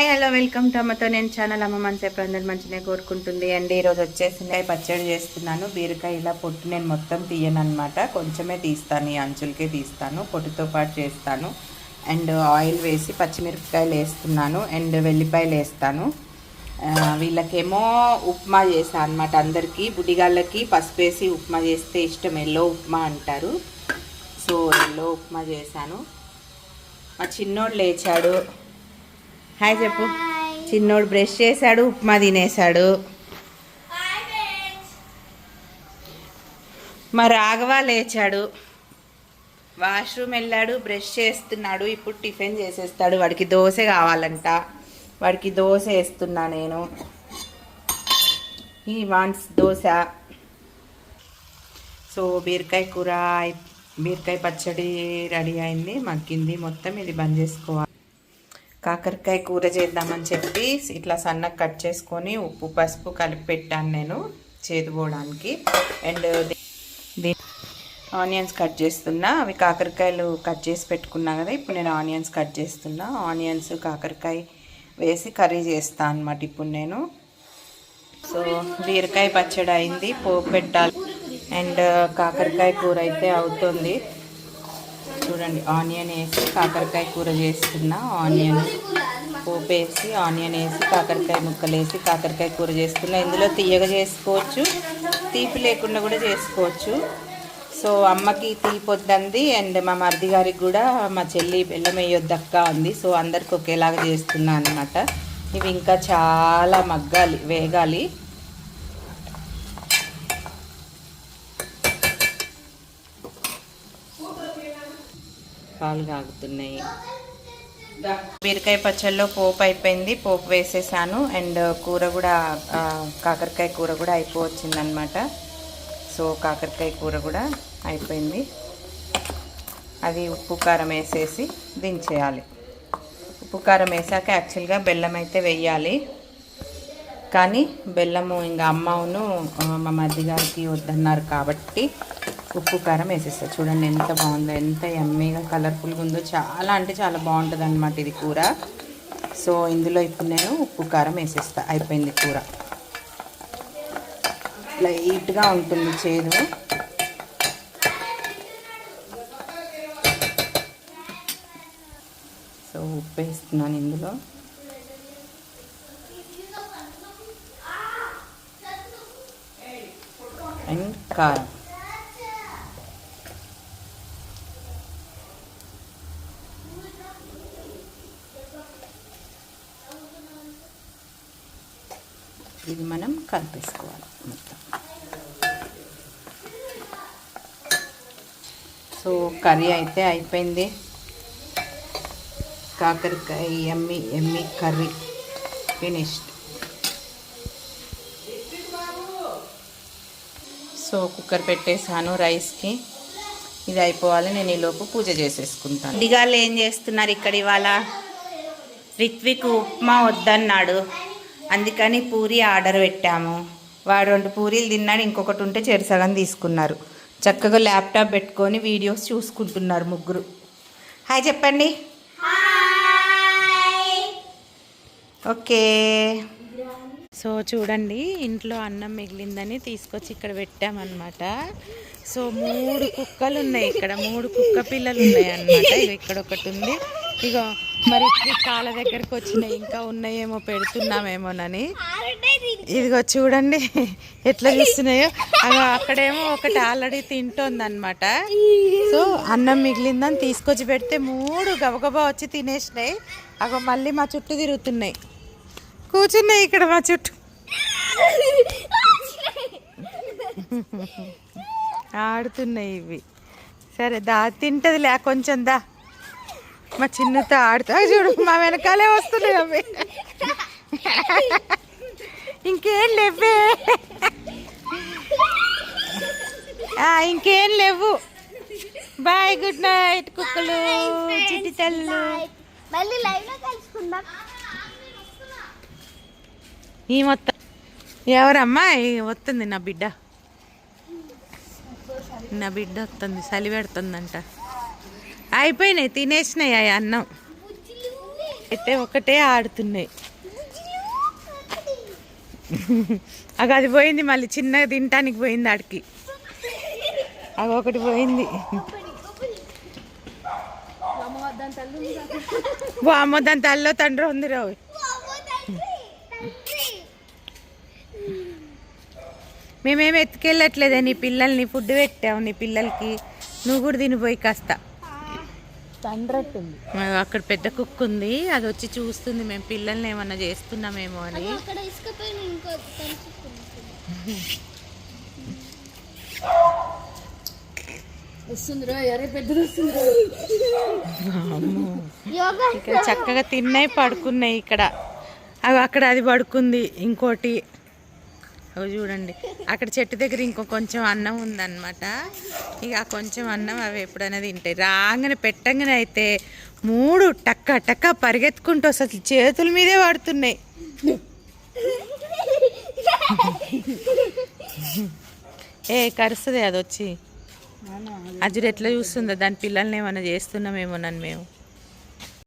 Hi hello welcome to అమ్మతో నేను channel. అమ్మ మనసే అందరు మంచిగా కోరుకుంటుంది. అండి ఈరోజు వచ్చేసి పచ్చడి చేస్తున్నాను. బీరకాయ ఇలా పొట్టు నేను మొత్తం తీయను అనమాట కొంచెమే తీస్తాను ఈ అంచులకే తీస్తాను. పొట్టుతో పాటు చేస్తాను. అండ్ ఆయిల్ వేసి పచ్చిమిరపకాయలు వేస్తున్నాను. అండ్ వెల్లిపాయలు వేస్తాను. వీళ్ళకేమో ఉప్మా చేశాను అనమాట అందరికీ. బుడిగాళ్ళకి పసుపు వేసి ఉప్మా చేస్తే ఇష్టం. ఎల్లో ఉప్మా అంటారు. సో ఎల్లో ఉప్మా చేశాను. మా చిన్నోడు లేచాడు. హాయ్ చెప్పు. చిన్నోడు బ్రష్ చేశాడు ఉప్మా తినేశాడు. మా రాఘవ లేచాడు. వాష్రూమ్ వెళ్ళాడు బ్రష్ చేస్తున్నాడు ఇప్పుడు టిఫిన్ చేసేస్తాడు. వాడికి దోశ కావాలంట. వాడికి దోశ వేస్తున్నా నేను. ఈ వాన్స్ దోశ. సో బీరకాయ కూర బీరకాయ పచ్చడి రెడీ అయింది మగ్గింది. మొత్తం ఇది బంద్ చేసుకోవాలి. కాకరకాయ కూర చేద్దామని చెప్పి ఇట్లా సన్నగా కట్ చేసుకొని ఉప్పు పసుపు కలిపి పెట్టాను నేను చేదుకోవడానికి అండ్ ఆనియన్స్ కట్ చేస్తున్నా. అవి కాకరకాయలు కట్ చేసి పెట్టుకున్నా కదా ఇప్పుడు నేను ఆనియన్స్ కట్ చేస్తున్నా. ఆనియన్స్ కాకరకాయ వేసి కర్రీ చేస్తా అనమాట ఇప్పుడు నేను. సో బీరకాయ పచ్చడి అయింది పోపు పెట్టాలి. అండ్ కాకరకాయ కూర అయితే అవుతుంది. చూడండి. ఆనియన్ వేసి కాకరకాయ కూర చేస్తున్నా. ఆనియన్ పోపు వేసి ఆనియన్ వేసి కాకరకాయ ముక్కలు వేసి కాకరకాయ కూర చేస్తున్నా. ఇందులో తీయగా చేసుకోవచ్చు. తీపి లేకుండా కూడా చేసుకోవచ్చు. సో అమ్మకి తీపి వద్దంది అండ్ మా మరిది గారికి కూడా మా చెల్లి బెల్లం వేయొద్దక్క అంది. సో అందరికి ఒకేలాగా చేస్తున్నా అనమాట ఇవి ఇంకా చాలా మగ్గాలి వేగాలి. పాలు కాగుతున్నాయి. బీరకాయ పచ్చళ్ళలో పోపు అయిపోయింది. పోపు వేసేసాను. అండ్ కూర కూడా కాకరకాయ కూర కూడా అయిపోవచ్చిందనమాట. సో కాకరకాయ కూర కూడా అయిపోయింది. అది ఉప్పు కారం వేసేసి దించేయాలి. ఉప్పు కారం వేసాక యాక్చువల్గా బెల్లం అయితే వెయ్యాలి కానీ బెల్లము ఇంకా అమ్మవును మా మధ్య గారికి వద్దన్నారు కాబట్టి ఉప్పు కారం వేసేస్తా. చూడండి ఎంత బాగుందో ఎంత ఎమ్మీగా కలర్ఫుల్గా ఉందో. చాలా అంటే చాలా బాగుంటుంది అనమాట ఇది కూర. సో ఇందులో ఇప్పుడు నేను ఉప్పు కారం వేసేస్తా. అయిపోయింది కూర. లైట్గా ఉంటుంది చేదు. సో ఉప్పు వేస్తున్నాను ఇందులో. అండ్ కారం. ఇది మనం కలిపేసుకోవాలి మొత్తం. సో కర్రీ అయితే అయిపోయింది. కాకరకాయ ఎమ్మి ఎమ్మి కర్రీ ఫినిష్డ్. సో కుక్కర్ పెట్టేసాను రైస్కి. ఇది అయిపోవాలి. నేను ఈలోపు పూజ చేసేసుకుంటాను. ఇదిగాళ్ళు ఏం చేస్తున్నారు ఇక్కడ ఇవాళ? రిత్విక్ ఉప్మా వద్దన్నాడు. అందుకని పూరి ఆర్డర్ పెట్టాము. వాడు రెండు పూరీలు తిన్నాడు ఇంకొకటి ఉంటే చెరసగం తీసుకున్నారు. చక్కగా ల్యాప్టాప్ పెట్టుకొని వీడియోస్ చూసుకుంటున్నారు ముగ్గురు. హాయ్ చెప్పండి. ఓకే. సో చూడండి ఇంట్లో అన్నం మిగిలిందని తీసుకొచ్చి ఇక్కడ పెట్టామన్నమాట. సో మూడు కుక్కలు ఉన్నాయి ఇక్కడ మూడు కుక్క పిల్లలు ఉన్నాయి అన్నమాట ఇక్కడ ఒకటి ఉంది. ఇగో మరి కాళ్ళ దగ్గరకు వచ్చినాయి ఇంకా ఉన్నాయేమో పెడుతున్నామేమోనని. ఇదిగో చూడండి ఎట్లా చూస్తున్నాయో. అగో అక్కడేమో ఒకటి ఆల్రెడీ తింటోంది అనమాట సో అన్నం మిగిలిందని తీసుకొచ్చి పెడితే మూడు గబగబా వచ్చి తినేసినాయి. అగో మళ్ళీ మా చుట్టూ తిరుగుతున్నాయి. కూర్చున్నాయి ఇక్కడ మా చుట్టూ. ఆడుతున్నాయి ఇవి. సరే దా తింటది లే కొంచెం దా. మా చిన్నతో ఆడుతా. చూడు మా వెనకాలే వస్తున్నాయి అవి. ఇంకేం లేవే ఇంకేం లేవు బాయ్ గుడ్ నైట్ కుక్కలు చిట్టి తల్లు. మళ్ళీ కలుసుకుందాం. ఈ మొత్తం. ఎవరమ్మా? ఈ వస్తుంది నా బిడ్డ. నా బిడ్డ వస్తుంది చలి పెడుతుందంట. అయిపోయినాయి తినేసినాయి అవి అన్నం. అయితే ఒకటే ఆడుతున్నాయి. అగ అది పోయింది మళ్ళీ చిన్నగా తినటానికి పోయింది ఆడికి. అవి ఒకటి పోయింది. బామ్మ దాని తల్లో తండ్రి ఉంది రావు మేమేమి ఎత్తుకెళ్ళట్లేదే నీ పిల్లల్ని ఫుడ్ పెట్టావు నీ పిల్లలకి. నువ్వు కూడా తినిపోయి కాస్త. తండ్రట్టుంది ఆ, అక్కడ పెద్ద కుక్క ఉంది. అది వచ్చి చూస్తుంది మేము పిల్లల్ని ఏమన్నా చేస్తున్నామేమో అని. ఇక్కడ చక్కగా తిన్నాయి పడుకున్నాయి ఇక్కడ. అవి అక్కడ అది పడుకుంది. ఇంకోటి అవి చూడండి. అక్కడ చెట్టు దగ్గర ఇంకో కొంచెం అన్నం ఉందన్నమాట. ఇక ఆ కొంచెం అన్నం అవి ఎప్పుడైనా తింటాయి రాగానే పెట్టంగానే అయితే మూడు టక్క టక్క పరిగెత్తుకుంటూ అసలు చేతుల మీదే పడుతున్నాయి. ఏ కరుస్తుంది అది వచ్చి. అజుడు ఎట్లా చూస్తుందో దాని పిల్లల్ని ఏమైనా చేస్తున్నామేమోనని మేము.